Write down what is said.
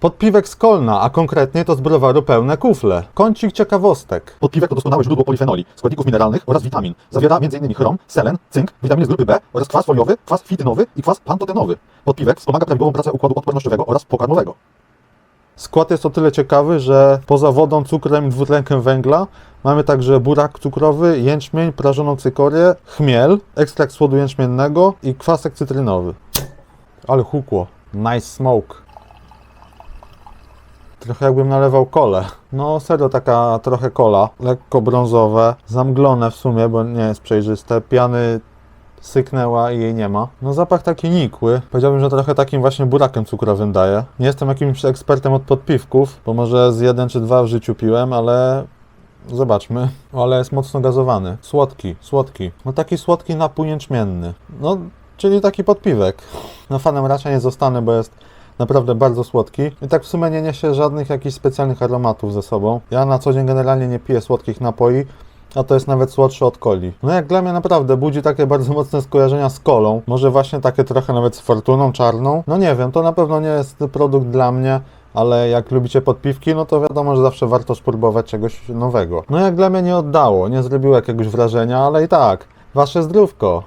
Podpiwek z Kolna, a konkretnie to z browaru pełne kufle. Kącik ciekawostek. Podpiwek to doskonałe źródło polifenoli, składników mineralnych oraz witamin. Zawiera m.in. chrom, selen, cynk, witaminy z grupy B oraz kwas foliowy, kwas fitynowy i kwas pantotenowy. Podpiwek wspomaga prawidłową pracę układu odpornościowego oraz pokarmowego. Skład jest o tyle ciekawy, że poza wodą, cukrem i dwutlenkiem węgla mamy także burak cukrowy, jęczmień, prażoną cykorię, chmiel, ekstrakt słodu jęczmiennego i kwasek cytrynowy. Ale hukło. Nice smoke. Trochę jakbym nalewał kole. No serio taka trochę kola. Lekko brązowe, zamglone w sumie, bo nie jest przejrzyste. Piany syknęła i jej nie ma. No zapach taki nikły. Powiedziałbym, że trochę takim właśnie burakiem cukrowym daje. Nie jestem jakimś ekspertem od podpiwków, bo może z jeden czy dwa w życiu piłem, ale zobaczmy. Ale jest mocno gazowany. Słodki, słodki. No taki słodki napój jęczmienny. No, czyli taki podpiwek. No fanem raczej nie zostanę, bo jest naprawdę bardzo słodki i tak w sumie nie niesie żadnych jakichś specjalnych aromatów ze sobą. Ja na co dzień generalnie nie piję słodkich napoi, a to jest nawet słodsze od coli. No jak dla mnie naprawdę budzi takie bardzo mocne skojarzenia z kolą. Może właśnie takie trochę nawet z fortuną czarną. No nie wiem, to na pewno nie jest produkt dla mnie. Ale jak lubicie podpiwki, no to wiadomo, że zawsze warto spróbować czegoś nowego. No jak dla mnie nie oddało, nie zrobiło jakiegoś wrażenia, ale i tak, wasze zdrówko.